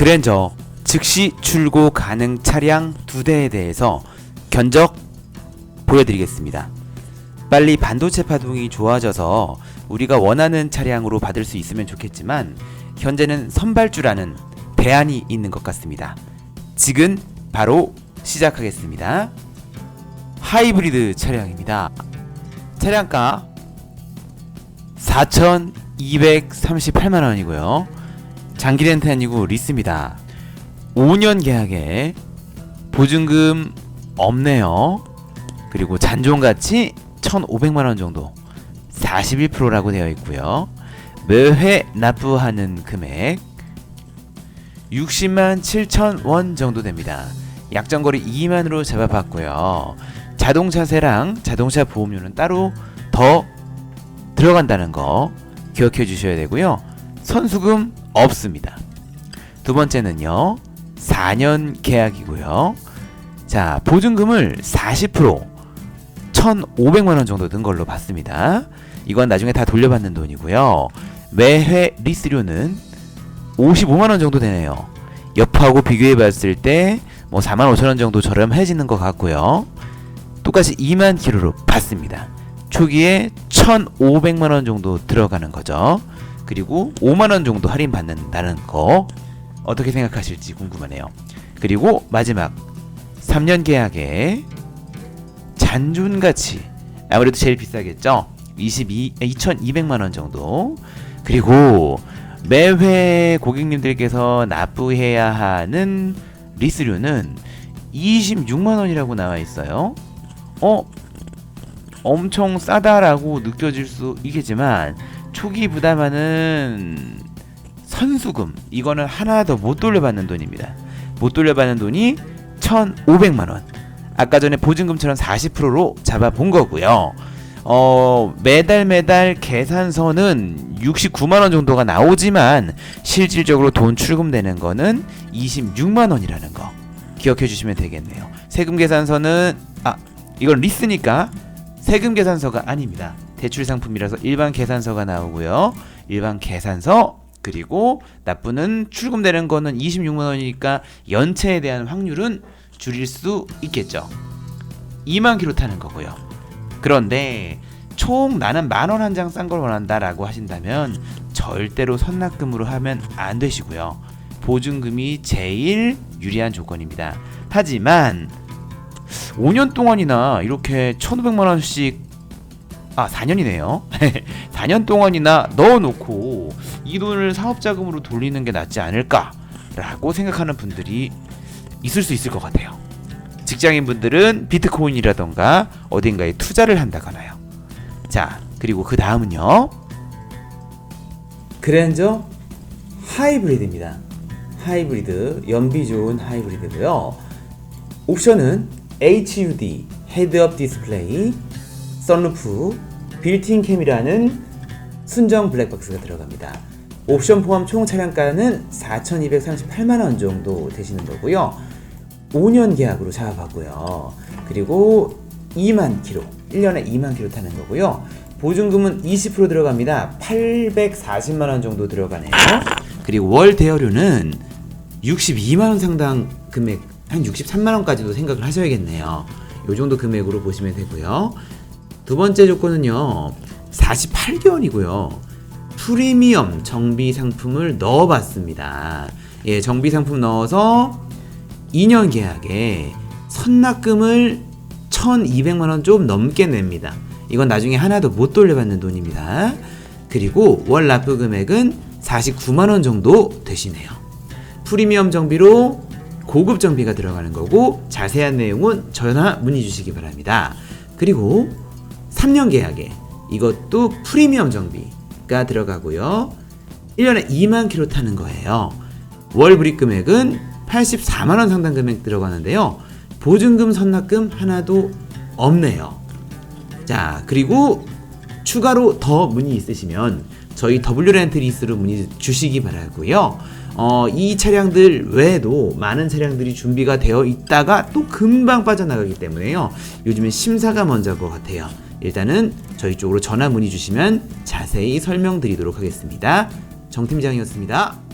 그랜저 즉시 출고 가능 차량 두 대에 대해서 견적 보여드리겠습니다. 빨리 반도체 파동이 좋아져서 우리가 원하는 차량으로 받을 수 있으면 좋겠지만 현재는 선발주라는 대안이 있는 것 같습니다. 지금 바로 시작하겠습니다. 하이브리드 차량입니다. 차량가 4,238만 원이고요. 장기 렌트 아니고 리스입니다. 5년 계약에 보증금 없네요. 그리고 잔존 가치 1,500만 원 정도. 41%라고 되어 있고요. 매회 납부하는 금액 60만 7천 원 정도 됩니다. 약정거리 2만으로 잡아봤고요. 자동차세랑 자동차 보험료는 따로 더 들어간다는 거 기억해 주셔야 되고요. 선수금 없습니다. 두 번째는요. 4년 계약이고요. 자, 보증금을 40% 1,500만 원 정도 든 걸로 봤습니다. 이건 나중에 다 돌려받는 돈이고요. 매회 리스료는 55만 원 정도 되네요. 옆하고 비교해 봤을 때 뭐 4만 5천 원 정도 저렴해지는 것 같고요. 똑같이 2만 킬로로 받습니다. 초기에 1,500만 원 정도 들어가는 거죠. 그리고 5만 원 정도 할인 받는다는 거 어떻게 생각하실지 궁금하네요. 그리고 마지막 3년 계약에 잔존 가치 아무래도 제일 비싸겠죠. 22 2,200만 원 정도. 그리고 매회 고객님들께서 납부해야 하는 리스료는 26만 원이라고 나와 있어요. 어? 엄청 싸다라고 느껴질 수 있겠지만 초기 부담하는 선수금 이거는 하나도 못 돌려받는 돈입니다. 못 돌려받는 돈이 1,500만 원. 아까 전에 보증금처럼 40%로 잡아본 거고요. 어, 매달 매달 계산서는 69만 원 정도가 나오지만 실질적으로 돈 출금되는 거는 26만 원이라는 거 기억해 주시면 되겠네요. 세금 계산서는 아, 이건 리스니까 세금 계산서가 아닙니다. 대출 상품이라서 일반 계산서가 나오고요. 일반 계산서 그리고 납부는 출금되는 거는 26만 원이니까 연체에 대한 확률은 줄일 수 있겠죠. 2만 킬로 타는 거고요. 그런데 총 나는 만 원 한 장 싼 걸 원한다라고 하신다면 절대로 선납금으로 하면 안 되시고요. 보증금이 제일 유리한 조건입니다. 하지만 5년 동안이나 이렇게 1,500만 원씩 아 4년이네요. 4년 동안이나 넣어놓고 이 돈을 사업자금으로 돌리는 게 낫지 않을까 라고 생각하는 분들이 있을 수 있을 것 같아요. 직장인 분들은 비트코인이라던가 어딘가에 투자를 한다거나요. 자 그리고 그 다음은요. 그랜저 하이브리드입니다. 하이브리드 연비 좋은 하이브리드고요. 옵션은 HUD 헤드업 디스플레이, 선루프, 빌트인 캠이라는 순정 블랙박스가 들어갑니다. 옵션 포함 총 차량가는 4,238만 원 정도 되시는 거고요. 5년 계약으로 잡아봤고요. 그리고 2만 킬로, 1년에 2만 킬로 타는 거고요. 보증금은 20% 들어갑니다. 840만 원 정도 들어가네요. 그리고 월 대여료는 62만 원 상당 금액 한 63만 원까지도 생각을 하셔야겠네요. 요 정도 금액으로 보시면 되고요. 두 번째 조건은요. 48개월이고요. 프리미엄 정비 상품을 넣어봤습니다. 예, 정비 상품 넣어서 2년 계약에 선납금을 1,200만 원 좀 넘게 냅니다. 이건 나중에 하나도 못 돌려받는 돈입니다. 그리고 월 납부 금액은 49만 원 정도 되시네요. 프리미엄 정비로 고급 정비가 들어가는 거고 자세한 내용은 전화 문의 주시기 바랍니다. 그리고 3년 계약에 이것도 프리미엄 정비가 들어가고요. 1년에 2만 킬로 타는 거예요. 월 불입 금액은 84만 원 상당 금액 들어가는데요. 보증금 선납금 하나도 없네요. 자, 그리고 추가로 더 문의 있으시면 저희 W 렌트 리스로 문의 주시기 바라고요. 어, 이 차량들 외에도 많은 차량들이 준비가 되어 있다가 또 금방 빠져나가기 때문에요. 요즘엔 심사가 먼저인 것 같아요. 일단은 저희 쪽으로 전화 문의 주시면 자세히 설명드리도록 하겠습니다. 정 팀장이었습니다.